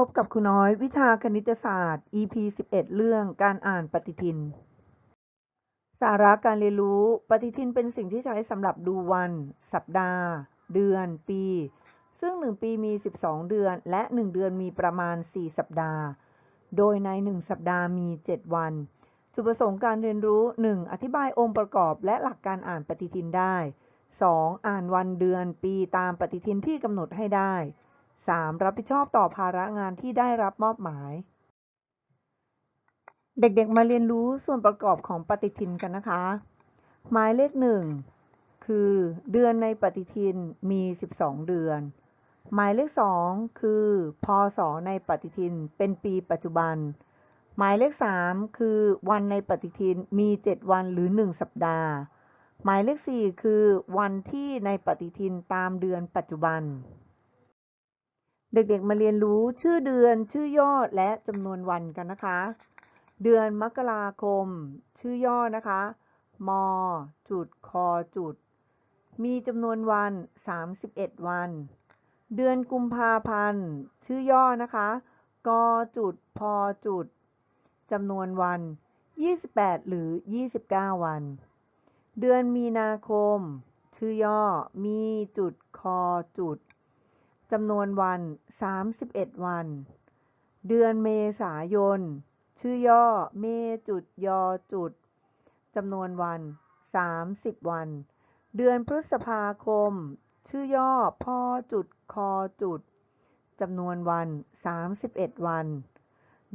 พบกับครูน้อยวิชาคณิตศาสตร์ EP 11 เรื่องการอ่านปฏิทิน สาระการเรียนรู้ ปฏิทินเป็นสิ่งที่ใช้สำหรับดูวัน สัปดาห์ เดือน ปี ซึ่ง 1 ปีมี 12 เดือน และ 1 เดือนมีประมาณ 4 สัปดาห์ โดยใน 1 สัปดาห์มี 7 วัน จุดประสงค์การเรียนรู้ 1. อธิบายองค์ประกอบและหลักการอ่านปฏิทินได้ 2. อ่านวันเดือนปีตามปฏิทินที่กำหนดให้ได้ 3. รับผิดชอบต่อภาระงานที่ได้รับมอบหมาย เด็กๆ มาเรียนรู้ส่วนประกอบของปฏิทินกันนะคะ หมายเลขหนึ่งคือ เดือนในปฏิทินมี 12 เดือน หมายเลขสองคือ พศในปฏิทินเป็นปีปัจจุบัน หมายเลขสามคือ วันในปฏิทินมี 7 วันหรือ 1 สัปดาห์ หมายเลขสี่คือ วันที่ในปฏิทินตามเดือนปัจจุบัน เด็กๆมาเรียนรู้ชื่อเดือนชื่อย่อและจำนวนวันกันนะคะ เดือนมกราคม ชื่อย่อนะคะ มจุดคอจุด มีจำนวนวัน 31 วัน เดือนกุมภาพันธ์ ชื่อย่อนะคะกจุดพจุดจำนวนวัน 28 หรือ 29 วัน เดือนมีนาคม ชื่อย่อมีจุดคอจุด จำนวนวัน 31 วัน เดือนเมษายน ชื่อย่อ เมจุดยอจุดจำนวนวัน 30 วัน เดือนพฤษภาคม ชื่อย่อพอจุดคอจุดจำนวนวัน 31 วัน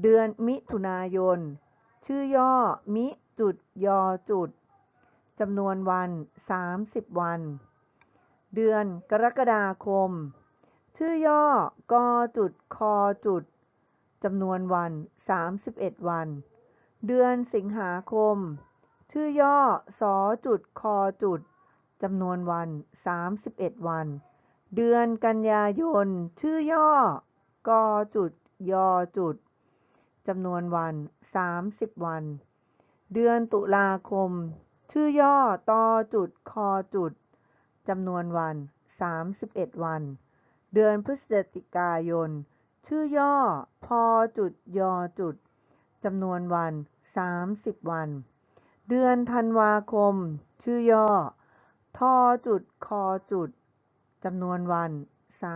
เดือนมิถุนายน ชื่อย่อ มิจุดยอจุดจำนวนวัน 30 วัน เดือนกรกฎาคม ชื่อย่อกจุดคอจุดจำนวนวัน 31 วัน เดือนสิงหาคม ชื่อย่อสอจุดคอจุดจำนวนวัน 31 วัน เดือนกันยายน ชื่อย่อกจุดยอจุดจำนวนวัน 30 วัน เดือนตุลาคม ชื่อย่อตอจุดคอจุดจำนวนวัน 31 วัน เดือนพฤศจิกายน ชื่อย่อ พอจุดยอจุดจำนวนวัน 30 วัน เดือนธันวาคม ชื่อย่อ ทอจุดคอจุดจำนวนวัน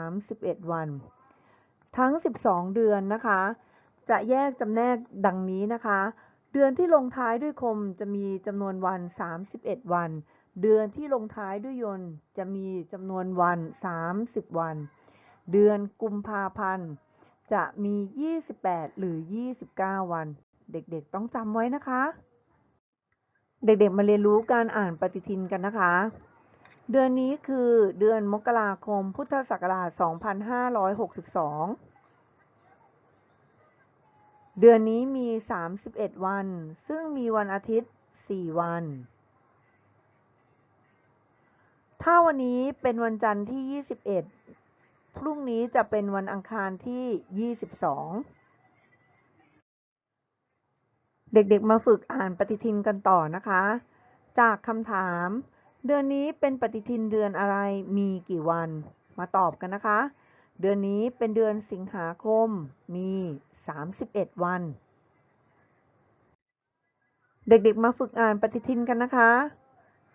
31 วัน ทั้ง 12 เดือนนะคะ จะแยกจำแนกดังนี้นะคะ เดือนที่ลงท้ายด้วยคมจะมีจำนวนวัน 31 วัน เดือนที่ลงท้ายด้วยยนต์จะมีจำนวนวัน 30 วัน เดือนกุมภาพันธ์ จะมี 28 หรือ 29 วัน เด็กๆต้องจำไว้นะคะ เด็กๆมาเรียนรู้การอ่านปฏิทินกันนะคะ เดือนนี้คือเดือนมกราคมพุทธศักราช 2562เดือนนี้มี 31 วัน ซึ่งมีวันอาทิตย์ 4 วัน ถ้าวันนี้เป็นวันจันทร์ที่ 21 พรุ่งนี้จะเป็นวันอังคารที่ 22 เด็กๆ มาฝึกอ่านปฏิทินกันต่อนะคะ จากคำถาม เดือนนี้เป็นปฏิทินเดือนอะไร มีกี่วัน มาตอบกันนะคะ เดือนนี้เป็นเดือนสิงหาคม มี 31 วัน เด็กๆ มาฝึกอ่านปฏิทินกันนะคะ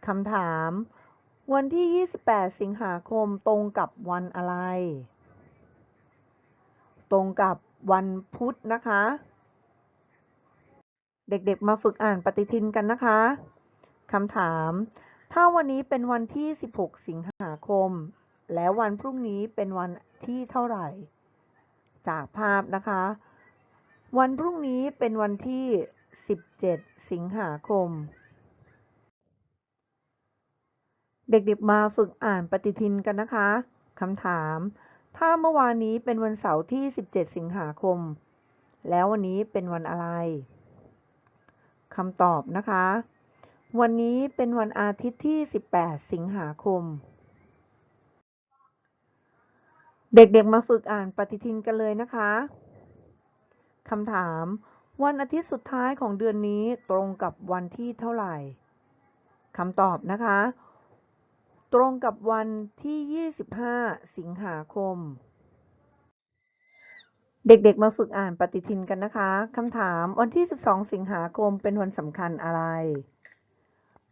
คำถาม วันที่ 28 สิงหาคมตรงกับวันอะไร ตรงกับวันพุธนะคะ เด็กๆมาฝึกอ่านปฏิทินกันนะคะคำถาม ถ้าวันนี้เป็นวันที่ 16 สิงหาคม แล้ววันพรุ่งนี้เป็นวันที่เท่าไหร่ จากภาพนะคะ วันพรุ่งนี้เป็นวันที่ 17 สิงหาคม เด็กๆ มาฝึกอ่านปฏิทินกันนะคะ คำถาม ถ้าเมื่อวานนี้เป็นวันเสาร์ที่ 17 สิงหาคม แล้ววันนี้เป็นวันอะไร คำตอบนะคะ วันนี้เป็นวันอาทิตย์ที่ 18 สิงหาคม เด็กๆ มาฝึกอ่านปฏิทินกันเลยนะคะ คำถาม วันอาทิตย์สุดท้ายของเดือนนี้ตรงกับวันที่เท่าไหร่ คำตอบนะคะ ตรงกับวันที่ 25 สิงหาคม เด็กๆ มาฝึกอ่านปฏิทินกันนะคะ คำถามวันที่ 12 สิงหาคมเป็นวันสำคัญอะไร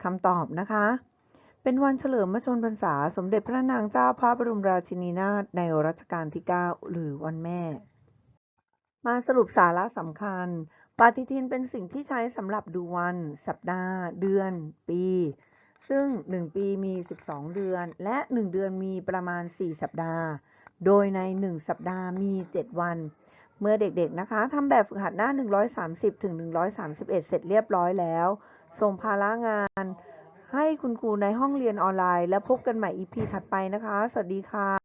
คำตอบนะคะ เป็นวันเฉลิมพระชนพรรษา สมเด็จพระนางเจ้าพระบรมราชินีนาถในรัชกาลที่ 9 หรือวันแม่ มาสรุปสาระสำคัญ ปฏิทินเป็นสิ่งที่ใช้สำหรับดูวัน สัปดาห์ เดือน ปี ซึ่ง 1 ปีมี 12 เดือน และ 1 เดือนมีประมาณ 4 สัปดาห์ โดยใน 1 สัปดาห์มี 7 วัน เมื่อเด็กๆนะคะทำแบบฝึกหัดหน้า 130ถึง131 เสร็จเรียบร้อยแล้ว ส่งภาระงาน ให้คุณครูในห้องเรียนออนไลน์ แล้วพบกันใหม่ EP ถัดไปนะคะ สวัสดีค่ะ